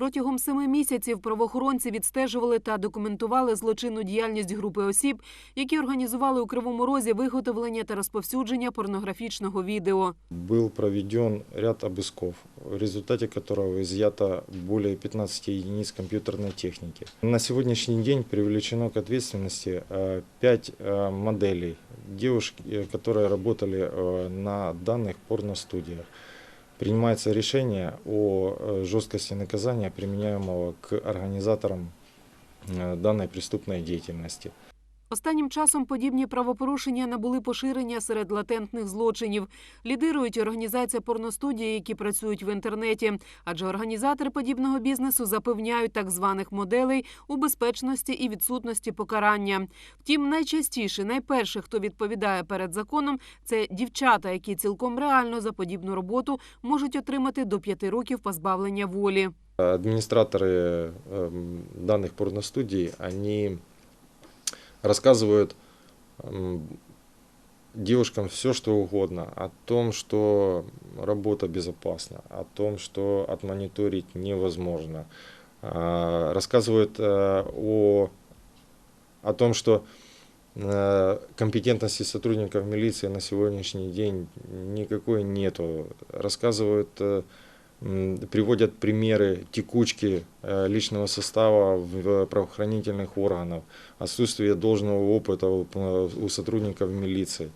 Протягом семи місяців правоохоронці відстежували та документували злочинну діяльність групи осіб, які організували у Кривому Розі виготовлення та розповсюдження порнографічного відео. Был проведен ряд обысков, в результате которого изъято более 15 единиц компьютерной техники. На сегодняшний день привлечено к ответственности 5 моделей девушек, э, которые работали э, на данных порностудиях. Принимается решение о э, жесткости наказания, применяемого к организаторам э, данной преступной деятельности. Останнім часом подібні правопорушення набули поширення серед латентних злочинів. Лідирують організація порностудії, які працюють в інтернеті. Адже організатори подібного бізнесу запевняють так званих моделей у безпечності і відсутності покарання. Втім, найчастіше, найперше, хто відповідає перед законом, це дівчата, які цілком реально за подібну роботу можуть отримати до п'яти років позбавлення волі. Администраторы эм, данных порностудий, они рассказывают девушкам все, что угодно о том, что работа безопасна, о том, что отмониторить невозможно. А, Рассказывают э, о, о том, что э, компетентности сотрудников милиции на сегодняшний день никакой нету. Рассказывают, э, приводят примеры текучки э, личного состава в правоохранительных органах, отсутствие должного опыта у, п- у сотрудников милиции.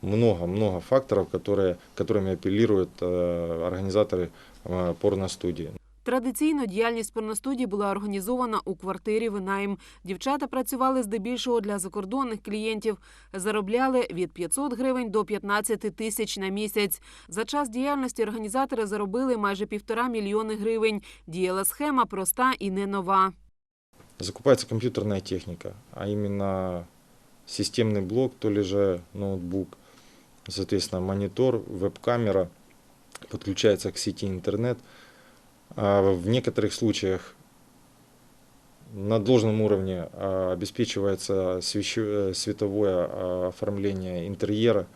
Много-много факторов, которые, которыми апеллируют э, организаторы э, порностудии. Традиційно діяльність порностудії була організована у квартирі винайм. Дівчата працювали здебільшого для закордонних клієнтів. Заробляли від 500 гривень до 15 тисяч на місяць. За час діяльності організатори заробили майже півтора мільйони гривень. Діяла схема проста і не нова. Закупается компьютерная техника, а именно системный блок, то ли ноутбук, соответственно, монитор, веб-камера, подключается к сети интернет. А в некоторых случаях на должном уровне а, обеспечивается э, световое а, оформление интерьера.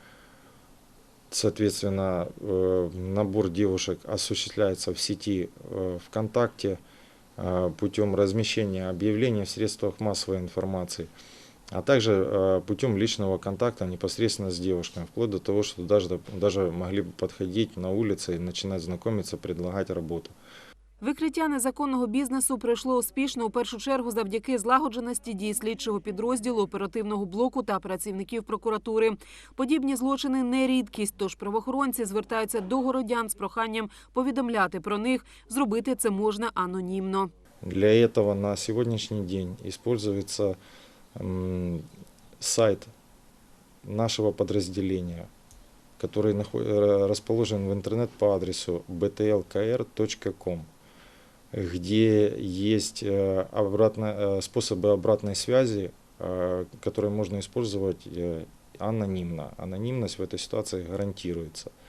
Соответственно, э, набор девушек осуществляется в сети э, ВКонтакте, путем размещения объявлений в средствах массовой информации, а также путем личного контакта непосредственно с девушками, вплоть до того, что даже, даже могли подходить на улице и начинать знакомиться, предлагать работу. Викриття незаконного бізнесу пройшло успішно у першу чергу завдяки злагодженості дій слідчого підрозділу оперативного блоку та працівників прокуратури. Подібні злочини не рідкість, тож правоохоронці звертаються до городян з проханням повідомляти про них. Зробити це можна анонімно. Для этого на сегодняшний день используется м, сайт нашего подразделения, который нахо- э, расположен в интернет по адресу btlkr.com, где есть э, обратно- э, способы обратной связи, э, которые можно использовать э, анонимно. Анонимность в этой ситуации гарантируется.